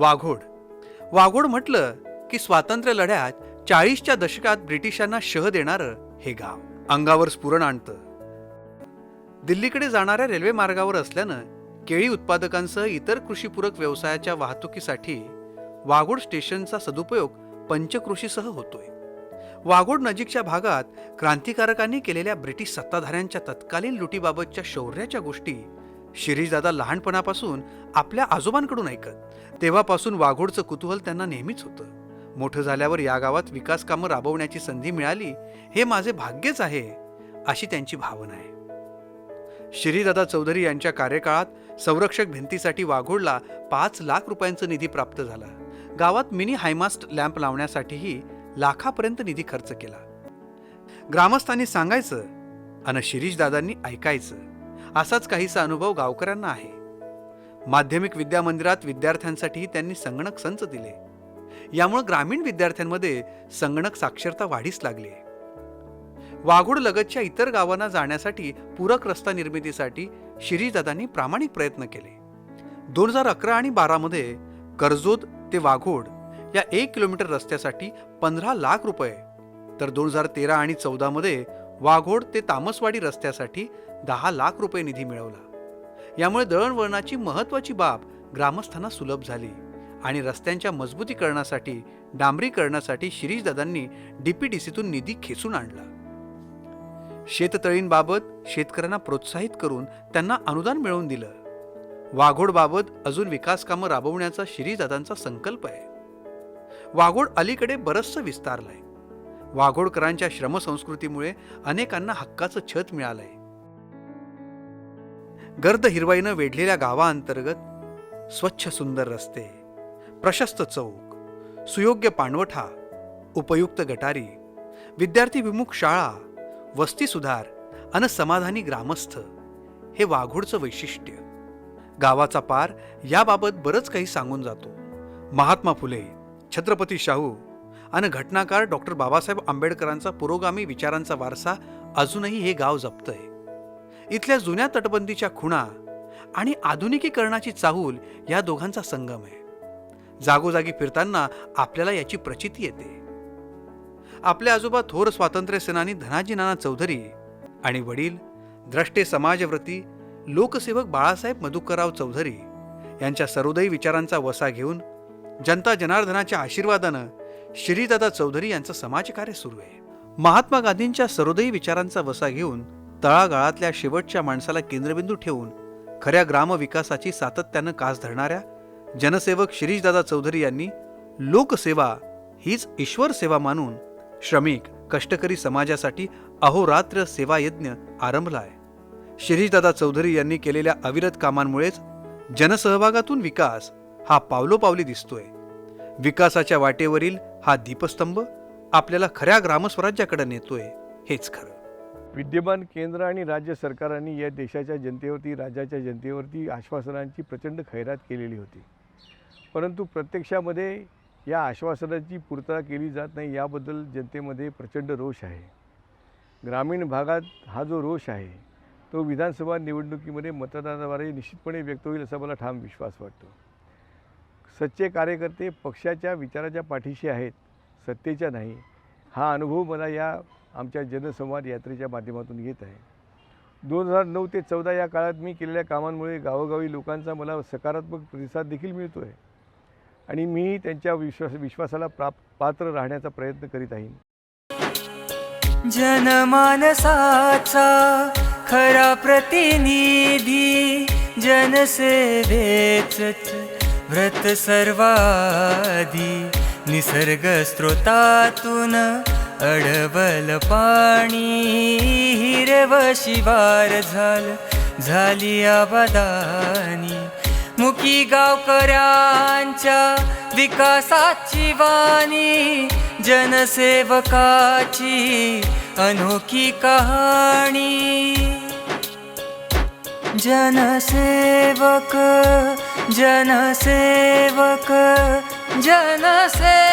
वाघोड. वाघोड म्हटलं की स्वातंत्र्य लढ्यात चाळीसच्या दशकात ब्रिटिशांना शह देणारं हे गाव. अंगावर स्फुरण आणतं. दिल्लीकडे जाणाऱ्या रेल्वे मार्गावर असल्यानं केळी उत्पादकांसह इतर कृषीपूरक व्यवसायाच्या वाहतुकीसाठी वाघोड स्टेशनचा सदुपयोग पंचकृषीसह होतोय. वाघोड नजीकच्या भागात क्रांतिकारकांनी केलेल्या ब्रिटिश सत्ताधाऱ्यांच्या तत्कालीन लुटीबाबतच्या शौर्याच्या गोष्टी शिरीषदादा लहानपणापासून आपल्या आजोबांकडून ऐकत. तेव्हापासून वाघोडचं कुतूहल त्यांना नेहमीच होतं. मोठं झाल्यावर या गावात विकास कामं राबवण्याची संधी मिळाली हे माझे भाग्यच आहे अशी त्यांची भावना आहे. श्रीदादा चौधरी यांच्या कार्यकाळात संरक्षक भिंतीसाठी वाघोडला पाच लाख रुपयांचा निधी प्राप्त झाला. गावात मिनी हायमास्ट लॅम्प लावण्यासाठीही लाखापर्यंत निधी खर्च केला. ग्रामस्थांनी सांगायचं आणि शिरीषदादांनी ऐकायचं. असाच काहीसा अनुभव गावकऱ्यांना आहे. माध्यमिक विद्या मंदिरात विद्यार्थ्यांसाठीही त्यांनी संगणक संच दिले. यामुळे ग्रामीण विद्यार्थ्यांमध्ये संगणक साक्षरता वाढीस लागली आहे. वाघोड लगतच्या इतर गावांना जाण्यासाठी पूरक रस्ता निर्मितीसाठी शिरीषदादांनी प्रामाणिक प्रयत्न केले. दोन हजार अकरा आणि बारामध्ये कर्जोद ते वाघोड या एक किलोमीटर रस्त्यासाठी पंधरा लाख रुपये तर दोन हजार तेरा आणि चौदामध्ये वाघोड ते तामसवाडी रस्त्यासाठी दहा लाख रुपये निधी मिळवला. यामुळे दळणवळणाची महत्त्वाची बाब ग्रामस्थांना सुलभ झाली आणि रस्त्यांच्या मजबूतीकरणासाठी डांबरीकरणासाठी शिरीषदादांनी डीपीडीसीतून निधी खेचून आणला. शेततळींबाबत शेतकऱ्यांना प्रोत्साहित करून त्यांना अनुदान मिळवून दिलं. वाघोडबाबत अजून विकास कामं राबवण्याचा शिरीजादांचा संकल्प आहे. वाघोड अलीकडे बरचसं विस्तारलंय. वाघोडकरांच्या श्रमसंस्कृतीमुळे अनेकांना हक्काचं छत मिळालंय. गर्द हिरवाईनं वेढलेल्या गावाअंतर्गत स्वच्छ सुंदर रस्ते प्रशस्त चौक सुयोग्य पाणवठा उपयुक्त गटारी विद्यार्थी विमुख शाळा वस्ती सुधार आणि समाधानी ग्रामस्थ हे वाघोडचं वैशिष्ट्य. गावाचा पार याबाबत बरंच काही सांगून जातो. महात्मा फुले छत्रपती शाहू आणि घटनाकार डॉक्टर बाबासाहेब आंबेडकरांचा पुरोगामी विचारांचा वारसा अजूनही हे गाव जपतंय. इथल्या जुन्या तटबंदीच्या खुणा आणि आधुनिकीकरणाची चाहूल या दोघांचा संगम आहे. जागोजागी फिरताना आपल्याला याची प्रचिती येते. आपले आजोबा थोर स्वातंत्र्य सेनानी धनाजी नाना चौधरी आणि वडील द्रष्टे समाजव्रती लोकसेवक बाळासाहेब मधुकरराव चौधरी यांच्या सर्वोदयी विचारांचा वसा घेऊन जनता जनार्दनाच्या आशीर्वादानं श्रीदादा चौधरी यांचं समाजकार्य सुरू आहे. महात्मा गांधींच्या सर्वोदयी विचारांचा वसा घेऊन तळागाळातल्या शेवटच्या माणसाला केंद्रबिंदू ठेवून खऱ्या ग्रामविकासाची सातत्यानं कास धरणाऱ्या जनसेवक शिरीषदादा चौधरी यांनी लोकसेवा हीच ईश्वर सेवा मानून श्रमिक कष्टकरी समाजासाठी अहोरात्र सेवा यज्ञ आरंभला आहे शिरीषदादा चौधरी यांनी केलेल्या अविरत कामांमुळेच जनसहभागातून विकास हा पावलोपावली दिसतोय. विकासाच्या वाटेवरील हा दीपस्तंभ आपल्याला खऱ्या ग्रामस्वराज्याकडे नेतोय हेच खरं. विद्यमान केंद्र आणि राज्य सरकारांनी या देशाच्या जनतेवरती राज्याच्या जनतेवरती आश्वासनांची प्रचंड खैरात केलेली होती. परंतु प्रत्यक्षामध्ये या आश्वासनाची पूर्तता केली जात नाही याबद्दल जनतेमध्ये प्रचंड रोष आहे. ग्रामीण भागात हा जो रोष आहे तो विधानसभा निवडणुकीमध्ये मतदानाद्वारे निश्चितपणे व्यक्त होईल असा मला ठाम विश्वास वाटतो. सच्चे कार्यकर्ते पक्षाच्या विचाराच्या पाठीशी आहेत सत्तेच्या नाही. हा अनुभव मला या आमच्या जनसंवाद यात्रेच्या माध्यमातून येत आहे. दोन हजार नऊ ते चौदा या काळात मी केलेल्या कामांमुळे गावोगावी लोकांचा मला सकारात्मक प्रतिसाद देखील मिळतो आहे आणि मी त्यांच्या विश्वास विश्वासाला प्राप पात्र राहण्याचा प्रयत्न करीत आहे. जनमानसाचा खरा प्रतिनिधी जनसेवेच व्रत सर्वाधी निसर्ग स्रोतातून अडवल पाणी. हिरव शिवार झाल झाली आबादानी मुकी गावकऱ्यांच्या विकासाची वाणी जनसेवकाची अनोखी कहाणी. जनसेवक जनसेवक जनसे